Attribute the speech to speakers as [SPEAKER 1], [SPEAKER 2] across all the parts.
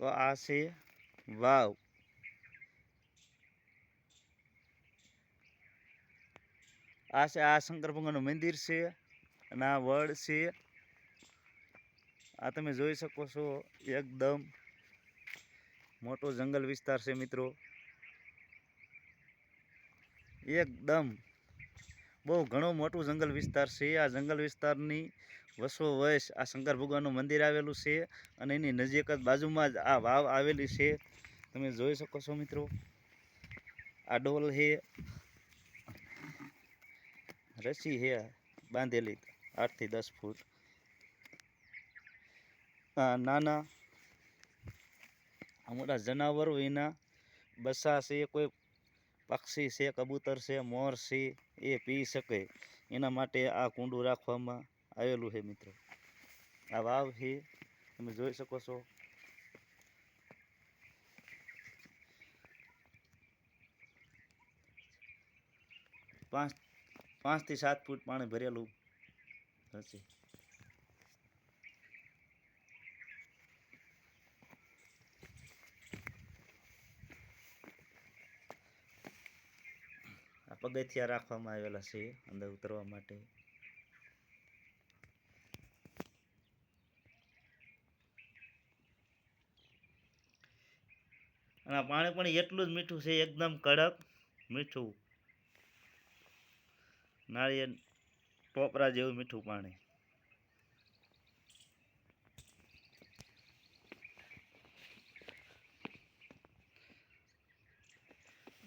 [SPEAKER 1] તો આ છે વાવ. આ છે, આ શંકર ભગવાનનું મંદિર છે અને આ વડ છે. આ તમે જોઈ શકો છો, એકદમ મોટો જંગલ વિસ્તાર છે મિત્રો. એકદમ બહુ ઘણો મોટું જંગલ વિસ્તાર છે. આ જંગલ વિસ્તારની વસો વયસ આ શંકર ભગવાનનું મંદિર આવેલું છે અને એની નજીક જ બાજુમાં જ આ વાવ આવેલી છે. તમે જોઈ શકો છો મિત્રો, આ ડોલ છે રસી છે બાંધેલી આઠથી દસ ફૂટ. આ નાના મોટા જનાવરો એના બસા છે, કોઈ પક્ષી છે, કબૂતર છે, મોર છે, એ પી શકે. એના માટે આ કુંડું રાખવામાં આવેલું છે મિત્રો. આ વાવ છે, તમે જોઈ શકો છો. પાંચ પાંચથી સાત ફૂટ પાણી ભરેલું હશે. પગથિયા રાખવામાં આવેલા છે અંદર ઉતરવા માટે. અને આ પાણી પણ એટલું જ મીઠું છે, એકદમ કડક મીઠું. નાળિયેર ટોપરા જેવું મીઠું પાણી.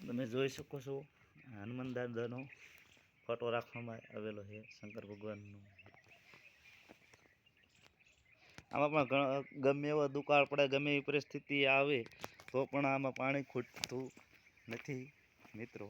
[SPEAKER 1] તમે જોઈ શકો છો હનુમાન દાદાનો ફોટો રાખવામાં આવેલો છે, શંકર ભગવાનનો. આમાં પણ ગમે એવો દુકાળ પડે, ગમે એવી પરિસ્થિતિ આવે તો પણ આમાં પાણી ખૂટતું નથી મિત્રો.